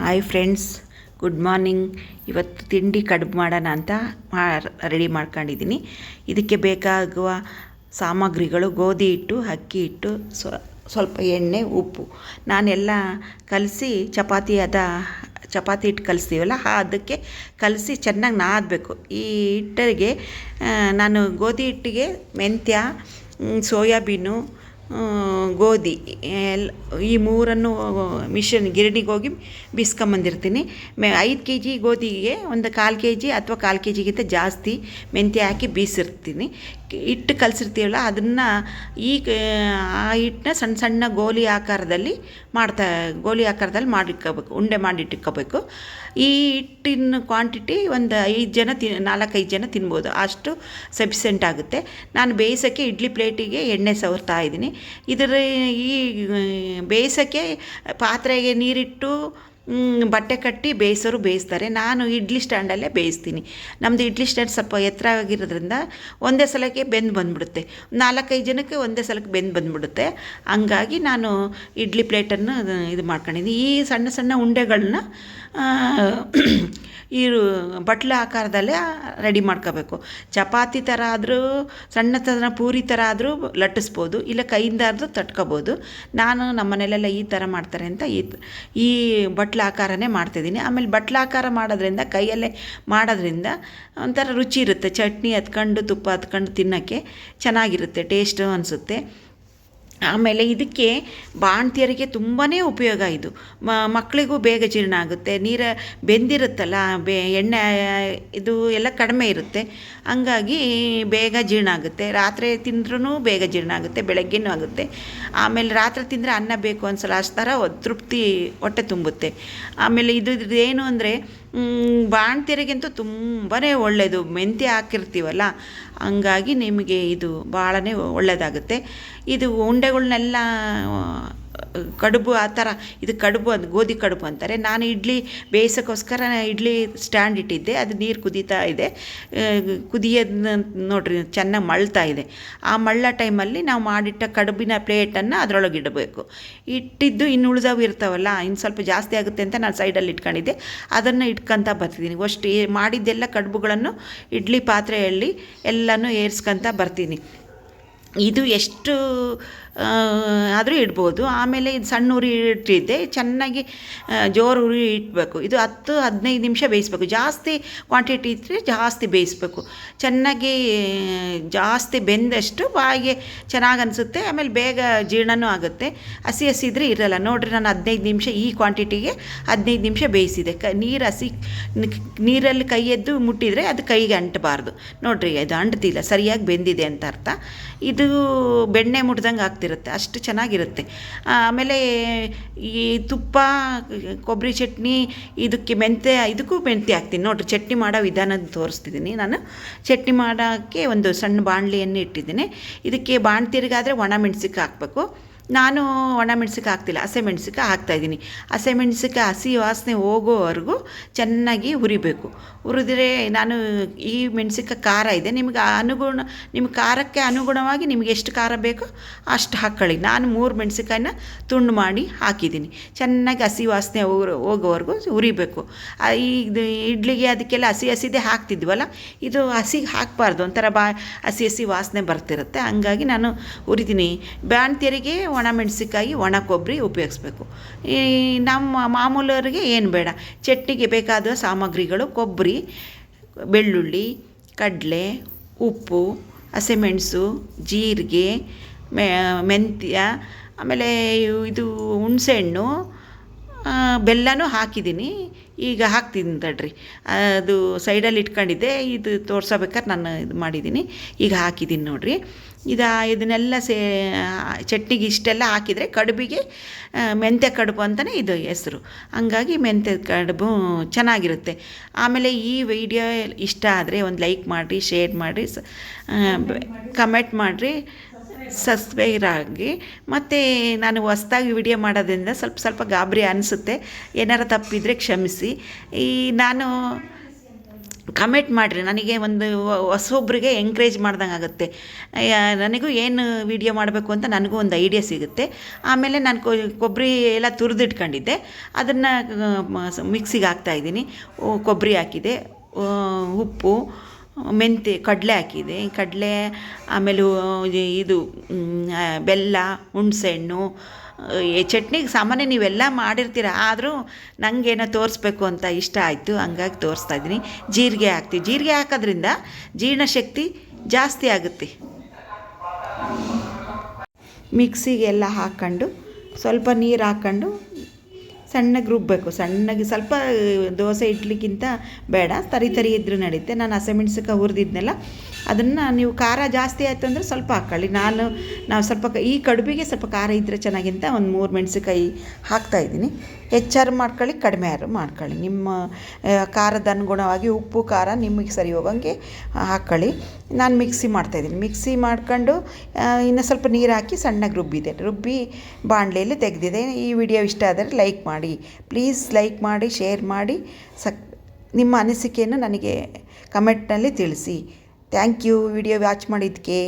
Hi friends good morning ಇವತ್ತು ತಿಂಡಿ ಕಡುಬು ಮಾಡೋಣ ಅಂತ ರೆಡಿ ಮಾಡ್ಕೊಂಡಿದ್ದೀನಿ. ಇದಕ್ಕೆ ಬೇಕಾಗುವ ಸಾಮಗ್ರಿಗಳು ಗೋಧಿ ಹಿಟ್ಟು, ಅಕ್ಕಿ ಹಿಟ್ಟು, ಸ್ವ, ಸ್ವಲ್ಪ ಎಣ್ಣೆ, ಉಪ್ಪು. ನಾನೆಲ್ಲ ಕಲಸಿ ಚಪಾತಿ ಅದ ಚಪಾತಿ ಹಿಟ್ಟು ಕಲಿಸ್ತೀವಲ್ಲ ಅದಕ್ಕೆ ಕಲಸಿ ಚೆನ್ನಾಗಿ ನಾದಬೇಕು. ಈ ಹಿಟ್ಟಿಗೆ ನಾನು ಗೋಧಿ ಹಿಟ್ಟಿಗೆ ಮೆಂತ್ಯ ಸೋಯಾಬೀನು ಗೋಧಿ. ಎಲ್, ಈ ಮೂರನ್ನು ಮಿಷನ್ ಗಿರಣಿಗೆ ಹೋಗಿ ಬೀಸ್ಕೊಂಬಂದಿರ್ತೀನಿ. ಮೆ, ಐದು ಕೆ ಜಿ ಗೋಧಿಗೆ ಒಂದು ಕಾಲು ಕೆ ಜಿ ಅಥವಾ ಕಾಲು ಕೆ ಜಿಗಿಂತ ಜಾಸ್ತಿ ಮೆಂತ್ಯ ಹಾಕಿ ಬೀಸಿರ್ತೀನಿ. ಹಿಟ್ಟು ಕಲಸಿರ್ತೀವಲ್ಲ, ಅದನ್ನು ಈ, ಆ ಹಿಟ್ಟನ್ನ ಸಣ್ಣ ಸಣ್ಣ ಗೋಲಿ ಆಕಾರದಲ್ಲಿ ಮಾಡ್ತಾ, ಗೋಲಿ ಆಕಾರದಲ್ಲಿ ಮಾಡಿಟ್ಕೋಬೇಕು, ಉಂಡೆ ಮಾಡಿಟ್ಕೋಬೇಕು ಈ ಹಿಟ್ಟಿನ ಕ್ವಾಂಟಿಟಿ ಒಂದು ಐದು ಜನ ತಿ ನಾಲ್ಕೈದು ಜನ ತಿನ್ಬೋದು. ಅಷ್ಟು ಸಫಿಸೆಂಟ್ ಆಗುತ್ತೆ. ನಾನು ಬೇಯಿಸೋಕ್ಕೆ ಇಡ್ಲಿ ಪ್ಲೇಟಿಗೆ ಎಣ್ಣೆ ಸವರ್ತಾ ಇದ್ದೀನಿ. ಇದರ ಈ ಬೇಯಿಸೋಕ್ಕೆ ಪಾತ್ರೆಗೆ ನೀರಿಟ್ಟು ಬಟ್ಟೆ ಕಟ್ಟಿ ಬೇಯಿಸೋರು ಬೇಯಿಸ್ತಾರೆ. ನಾನು ಇಡ್ಲಿ ಸ್ಟ್ಯಾಂಡಲ್ಲೇ ಬೇಯಿಸ್ತೀನಿ. ನಮ್ಮದು ಇಡ್ಲಿ ಸ್ಟ್ಯಾಂಡ್ ಸ್ವಲ್ಪ ಎತ್ತರ ಆಗಿರೋದ್ರಿಂದ ಒಂದೇ ಸಲಕ್ಕೆ ಬೆಂದು ಬಂದ್ಬಿಡುತ್ತೆ. ನಾಲ್ಕೈದು ಜನಕ್ಕೆ ಒಂದೇ ಸಲಕ್ಕೆ ಬೆಂದು ಬಂದ್ಬಿಡುತ್ತೆ. ಹಂಗಾಗಿ ನಾನು ಇಡ್ಲಿ ಪ್ಲೇಟನ್ನು ಇದು ಮಾಡ್ಕೊಂಡಿದ್ದೀನಿ. ಈ ಸಣ್ಣ ಸಣ್ಣ ಉಂಡೆಗಳನ್ನ ಈ ಬಟ್ಲ ಆಕಾರದಲ್ಲೇ ರೆಡಿ ಮಾಡ್ಕೋಬೇಕು. ಚಪಾತಿ ಥರ ಆದರೂ, ಸಣ್ಣ ಥರ ಪೂರಿ ಥರ ಆದರೂ ಲಟ್ಟಿಸ್ಬೋದು, ಇಲ್ಲ ಕೈಯಿಂದ ಆದರೂ ತಟ್ಕೋಬೋದು. ನಾನು ನಮ್ಮ ಮನೇಲೆಲ್ಲ ಈ ಥರ ಮಾಡ್ತಾರೆ ಅಂತ ಈ ಈ ಬಟ್ಲ ಆಕಾರನೇ ಮಾಡ್ತಿದ್ದೀನಿ. ಆಮೇಲೆ ಬಟ್ಲ ಆಕಾರ ಮಾಡೋದ್ರಿಂದ, ಕೈಯಲ್ಲೇ ಮಾಡೋದ್ರಿಂದ ಒಂಥರ ರುಚಿ ಇರುತ್ತೆ. ಚಟ್ನಿ ಹತ್ಕೊಂಡು, ತುಪ್ಪ ಹತ್ಕೊಂಡು ತಿನ್ನೋಕ್ಕೆ ಚೆನ್ನಾಗಿರುತ್ತೆ, ಟೇಸ್ಟು ಅನಿಸುತ್ತೆ. ಆಮೇಲೆ ಇದಕ್ಕೆ ಬಾಣ್ತಿಯರಿಗೆ ತುಂಬಾ ಉಪಯೋಗ ಇದು. ಮಕ್ಕಳಿಗೂ ಬೇಗ ಜೀರ್ಣ ಆಗುತ್ತೆ. ನೀರ ಬೆಂದಿರುತ್ತಲ್ಲ, ಬೆ, ಎಣ್ಣೆ, ಇದು ಎಲ್ಲ ಕಡಿಮೆ ಇರುತ್ತೆ. ಹಂಗಾಗಿ ಬೇಗ ಜೀರ್ಣ ಆಗುತ್ತೆ. ರಾತ್ರಿ ತಿಂದ್ರೂ ಬೇಗ ಜೀರ್ಣ ಆಗುತ್ತೆ, ಬೆಳಗ್ಗೆನೂ ಆಗುತ್ತೆ. ಆಮೇಲೆ ರಾತ್ರಿ ತಿಂದರೆ ಅನ್ನ ಬೇಕು ಅನ್ಸಲ್ಲ, ಅಷ್ಟು ಥರ ತೃಪ್ತಿ ಹೊಟ್ಟೆ ತುಂಬುತ್ತೆ. ಆಮೇಲೆ ಇದು ಏನು ಅಂದರೆ ಬಾಣ್ತಿಯರಿಗಂತೂ ತುಂಬಾ ಒಳ್ಳೆಯದು ಮೆಂತ್ಯ ಹಾಕಿರ್ತೀವಲ್ಲ ಹಂಗಾಗಿ ನಿಮಗೆ ಇದು ಭಾಳನೇ ಒಳ್ಳೆಯದಾಗುತ್ತೆ ಇದು ಉಂಡೆಗಳ್ನೆಲ್ಲ ಕಡುಬು ಆ ಥರ, ಇದು ಕಡುಬು ಅಂತ ಗೋಧಿ ಕಡುಬು ಅಂತಾರೆ. ನಾನು ಇಡ್ಲಿ, ಬೇಯಿಸೋಕ್ಕೋಸ್ಕರ ಇಡ್ಲಿ ಸ್ಟ್ಯಾಂಡ್ ಇಟ್ಟಿದ್ದೆ, ಅದು ನೀರು ಕುದೀತಾ ಇದೆ. ಕುದಿಯೋದ್ ಕುದಿಯೋದನ್ನ ನೋಡ್ರಿ, ಚೆನ್ನಾಗಿ ಮಳ್ತಾ ಇದೆ. ಆ ಮಳ್ಳ ಟೈಮಲ್ಲಿ ನಾವು ಮಾಡಿಟ್ಟ ಕಡುಬಿನ ಪ್ಲೇಟನ್ನು ಅದರೊಳಗೆ ಇಡಬೇಕು. ಇಟ್ಟಿದ್ದು ಇನ್ನು ಉಳಿದವು ಇರ್ತಾವಲ್ಲ, ಇನ್ನು ಸ್ವಲ್ಪ ಜಾಸ್ತಿ ಆಗುತ್ತೆ ಅಂತ ನಾನು ಸೈಡಲ್ಲಿ ಇಟ್ಕೊಂಡಿದ್ದೆ. ಅದನ್ನು ಇಟ್ಕೊಂತ ಬರ್ತಿದ್ದೀನಿ ಅಷ್ಟು, ಮಾಡಿದ್ದೆಲ್ಲ ಕಡುಬುಗಳನ್ನು ಇಡ್ಲಿ ಪಾತ್ರೆಯಲ್ಲಿ ಎಲ್ಲನೂ ಏರ್ಸ್ಕೊತ ಬರ್ತೀನಿ. ಇದು ಎಷ್ಟು ಆದರೂ ಇಡ್ಬೋದು. ಆಮೇಲೆ ಇದು ಸಣ್ಣ ಉರಿ ಇಟ್ಟಿದ್ದೆ. ಚೆನ್ನಾಗಿ ಜೋರು ಉರಿ ಇಡಬೇಕು. ಇದು ಹತ್ತು, ಹದಿನೈದು ನಿಮಿಷ ಬೇಯಿಸ್ಬೇಕು. ಜಾಸ್ತಿ ಕ್ವಾಂಟಿಟಿ ಇದ್ದರೆ ಜಾಸ್ತಿ ಬೇಯಿಸ್ಬೇಕು. ಚೆನ್ನಾಗಿ ಜಾಸ್ತಿ ಬೆಂದಷ್ಟು ಬಾಯಿಗೆ ಚೆನ್ನಾಗಿ ಅನಿಸುತ್ತೆ. ಆಮೇಲೆ ಬೇಗ ಜೀರ್ಣನೂ ಆಗುತ್ತೆ. ಹಸಿ ಹಸಿ ಇದ್ದರೆ ಇರಲ್ಲ. ನೋಡಿರಿ ನಾನು ಹದಿನೈದು ನಿಮಿಷ ಈ ಕ್ವಾಂಟಿಟಿಗೆ ಹದಿನೈದು ನಿಮಿಷ ಬೇಯಿಸಿದೆ. ಕ, ನೀರು ಹಸಿ ನೀರಲ್ಲಿ ಕೈ ಎದ್ದು ಮುಟ್ಟಿದರೆ ಅದು ಕೈಗೆ ಅಂಟಬಾರ್ದು. ನೋಡಿರಿ, ಇದು ಅಂಟ್ತಿಲ್ಲ. ಸರಿಯಾಗಿ ಬೆಂದಿದೆ ಅಂತ ಅರ್ಥ. ಇದು ಬೆಣ್ಣೆ ಮುಟ್ದಂಗೆ ಆಗ್ತಿರುತ್ತೆ ಅಷ್ಟು ಚೆನ್ನಾಗಿರುತ್ತೆ. ಆಮೇಲೆ ಈ ತುಪ್ಪ, ಕೊಬ್ಬರಿ ಚಟ್ನಿ, ಇದಕ್ಕೆ ಮೆಂತ್ಯ, ಇದಕ್ಕೂ ಮೆಂತ್ಯ ಹಾಕ್ತೀನಿ. ನೋಡಿರಿ, ಚಟ್ನಿ ಮಾಡೋ ವಿಧಾನ ತೋರಿಸ್ತಿದ್ದೀನಿ ನಾನು. ಚಟ್ನಿ ಮಾಡೋಕ್ಕೆ ಒಂದು ಸಣ್ಣ ಬಾಣಲಿಯನ್ನು ಇಟ್ಟಿದ್ದೀನಿ. ಇದಕ್ಕೆ ಬಾಣ್ತಿರ್ಗಾದರೆ ಒಣ ಮೆಣ್ಸಿಗೆ ಹಾಕಬೇಕು. ನಾನು ಒಣ ಮೆಣಸಿಕ ಹಾಕ್ತಿಲ್ಲ, ಹಸೆ ಮೆಣಸಿಕ ಹಾಕ್ತಾಯಿದ್ದೀನಿ ಹಸೆ ಹಸಿ ವಾಸನೆ ಹೋಗೋವರೆಗೂ ಚೆನ್ನಾಗಿ ಹುರಿಬೇಕು. ಹುರಿದ್ರೆ ನಾನು ಈ ಮೆಣಸಿಕ ಖಾರ ಇದೆ, ನಿಮ್ಗೆ ಅನುಗುಣ ನಿಮ್ಮ ಖಾರಕ್ಕೆ ಅನುಗುಣವಾಗಿ ನಿಮ್ಗೆ ಎಷ್ಟು ಖಾರ ಬೇಕೋ ಅಷ್ಟು ಹಾಕ್ಕೊಳ್ಳಿ ನಾನು ಮೂರು ಮೆಣಸಿಕಾಯಿನ ತುಂಡು ಮಾಡಿ ಹಾಕಿದ್ದೀನಿ. ಚೆನ್ನಾಗಿ ಹಸಿ ವಾಸನೆ ಹೋಗೋ- ಹೋಗೋವರೆಗೂ ಹುರಿಬೇಕು. ಈ ಇಡ್ಲಿಗೆ ಅದಕ್ಕೆಲ್ಲ ಹಸಿ ಹಸಿದೇ ಹಾಕ್ತಿದ್ವಲ್ಲ, ಇದು ಹಸಿಗೆ ಹಾಕಬಾರ್ದು. ಒಂಥರ ಬಾ, ಹಸಿ ಹಸಿ ವಾಸನೆ ಬರ್ತಿರುತ್ತೆ. ಹಂಗಾಗಿ ನಾನು ಹುರಿತೀನಿ. ಬಾಣ್ತಿಯರಿಗೆ ಒಣ ಮೆಣಸಿಕಾಯಿ ಒಣ ಕೊಬ್ಬರಿ ಉಪಯೋಗಿಸ್ಬೇಕು. ಈ ನಮ್ಮ ಮಾಮೂಲವರಿಗೆ ಏನು ಬೇಡ. ಚಟ್ನಿಗೆ ಬೇಕಾದ ಸಾಮಗ್ರಿಗಳು ಕೊಬ್ಬರಿ, ಬೆಳ್ಳುಳ್ಳಿ, ಕಡಲೆ, ಉಪ್ಪು, ಹಸಿಮೆಣಸು, ಜೀರಿಗೆ ಮೆಂತ್ಯ, ಆಮೇಲೆ ಇದು ಹುಣಸೆಹಣ್ಣು ಬೆಲ್ಲನೂ ಹಾಕಿದ್ದೀನಿ. ಈಗ ಹಾಕ್ತೀನಿ ತಡ್ರಿ. ಅದು ಸೈಡಲ್ಲಿ ಇಟ್ಕೊಂಡಿದ್ದೆ. ಇದು ತೋರ್ಸಬೇಕಾದ್ರೆ ನಾನು ಇದು ಮಾಡಿದ್ದೀನಿ. ಈಗ ಹಾಕಿದ್ದೀನಿ ನೋಡಿರಿ. ಇದು, ಇದನ್ನೆಲ್ಲ ಸೇ ಚಟ್ನಿಗೆ ಇಷ್ಟೆಲ್ಲ ಹಾಕಿದರೆ ಕಡುಬಿಗೆ ಮೆಂತ್ಯ ಕಡುಬು ಅಂತಲೇ ಇದು ಹೆಸರು. ಹಂಗಾಗಿ ಮೆಂತ್ಯ ಕಡುಬು ಚೆನ್ನಾಗಿರುತ್ತೆ. ಆಮೇಲೆ ಈ ವಿಡಿಯೋ ಇಷ್ಟ ಆದರೆ ಒಂದು ಲೈಕ್ ಮಾಡಿರಿ, ಶೇರ್ ಮಾಡಿರಿ ಕಮೆಂಟ್ ಮಾಡಿರಿ, ಸಬ್ಸ್ಕ್ರೈಬ್ ಆಗಿ. ಮತ್ತು ನಾನು ಹೊಸ್ದಾಗಿ ವಿಡಿಯೋ ಮಾಡೋದ್ರಿಂದ ಸ್ವಲ್ಪ ಸ್ವಲ್ಪ ಗಾಬರಿ ಅನಿಸುತ್ತೆ. ಏನಾರು ತಪ್ಪಿದರೆ ಕ್ಷಮಿಸಿ. ಈ, ನಾನು ಕಮೆಂಟ್ ಮಾಡಿರಿ. ನನಗೆ ಒಂದು ಹೊಸೊಬ್ಬರಿಗೆ ಎಂಕ್ರೇಜ್ ಮಾಡ್ದಂಗೆ ಆಗುತ್ತೆ. ನನಗೂ ಏನು ವಿಡಿಯೋ ಮಾಡಬೇಕು ಅಂತ ನನಗೂ ಒಂದು ಐಡಿಯಾ ಸಿಗುತ್ತೆ. ಆಮೇಲೆ ನಾನು ಕೊಬ್ಬರಿ ಎಲ್ಲ ತುರಿದಿಟ್ಕೊಂಡಿದ್ದೆ. ಅದನ್ನು ಮಿಕ್ಸಿಗೆ ಹಾಕ್ತಾಯಿದ್ದೀನಿ ಕೊಬ್ಬರಿ ಹಾಕಿದೆ. ಉಪ್ಪು ಮೆಂತೆ, ಕಡಲೆ ಹಾಕಿದೆ. ಕಡಲೆ, ಆಮೇಲೆ ಇದು ಬೆಲ್ಲ, ಹುಣಸೆಹಣ್ಣು ಚಟ್ನಿಗೆ ಸಾಮಾನ್ಯ ನೀವೆಲ್ಲ ಮಾಡಿರ್ತೀರ, ಆದರೂ ನನಗೇನೋ ತೋರಿಸ್ಬೇಕು ಅಂತ ಇಷ್ಟ ಆಯಿತು. ಹಂಗಾಗಿ ತೋರಿಸ್ತಾ ಇದ್ದೀನಿ. ಜೀರಿಗೆ ಹಾಕ್ತೀವಿ. ಜೀರಿಗೆ ಹಾಕೋದ್ರಿಂದ ಜೀರ್ಣಶಕ್ತಿ ಜಾಸ್ತಿ ಆಗುತ್ತೆ. ಮಿಕ್ಸಿಗೆಲ್ಲ ಹಾಕ್ಕೊಂಡು ಸ್ವಲ್ಪ ನೀರು ಹಾಕ್ಕೊಂಡು ಸಣ್ಣಗೆ ರುಬ್ಬಬೇಕು ಸಣ್ಣಗೆ ಸ್ವಲ್ಪ ದೋಸೆ ಇಡ್ಲಿಕ್ಕಿಂತ ಬೇಡ. ತರಿ ತರಿ ಇದ್ದರೂ ನಡೆಯುತ್ತೆ ನಾನು ಹಸಿಮೆಣ್ಸಿಕಾಯಿ ಹುರಿದಿದ್ನೆಲ್ಲ ಅದನ್ನು ನೀವು ಖಾರ ಜಾಸ್ತಿ ಆಯಿತು ಅಂದರೆ ಸ್ವಲ್ಪ ಹಾಕ್ಕೊಳ್ಳಿ. ನಾನು, ನಾವು ಸ್ವಲ್ಪ ಈ ಕಡುಬಿಗೆ ಸ್ವಲ್ಪ ಖಾರ ಇದ್ದರೆ ಚೆನ್ನಾಗಿಂತ ಒಂದು ಮೂರು ಮೆಣಸಿಕಾಯಿ ಹಾಕ್ತಾಯಿದ್ದೀನಿ ಹೆಚ್ಚಾರು ಮಾಡ್ಕೊಳ್ಳಿ ಕಡಿಮೆ ಆರು ಮಾಡ್ಕೊಳ್ಳಿ. ನಿಮ್ಮ ಖಾರದ ಅನುಗುಣವಾಗಿ ಉಪ್ಪು, ಖಾರ ನಿಮಗೆ ಸರಿ ಹೋಗೋಂಗೆ ಹಾಕ್ಕೊಳ್ಳಿ. ನಾನು ಮಿಕ್ಸಿ ಮಾಡ್ತಾಯಿದ್ದೀನಿ ಮಿಕ್ಸಿ ಮಾಡ್ಕೊಂಡು ಇನ್ನು ಸ್ವಲ್ಪ ನೀರು ಹಾಕಿ ಸಣ್ಣಗೆ ರುಬ್ಬಿದೆ. ರುಬ್ಬಿ ಬಾಣಲೆಯಲ್ಲಿ ತೆಗೆದಿದೆ. ಈ ವಿಡಿಯೋ ಇಷ್ಟ ಆದರೆ ಲೈಕ್ ಮಾಡಿ. ಪ್ಲೀಸ್ ಲೈಕ್ ಮಾಡಿ, ಶೇರ್ ಮಾಡಿ. ಸಕ್, ನಿಮ್ಮ ಅನಿಸಿಕೆಯನ್ನು ನನಗೆ ಕಮೆಂಟ್ನಲ್ಲಿ ತಿಳಿಸಿ. ಥ್ಯಾಂಕ್ ಯು ವಿಡಿಯೋ ವಾಚ್ ಮಾಡಿದ್ದಕ್ಕೆ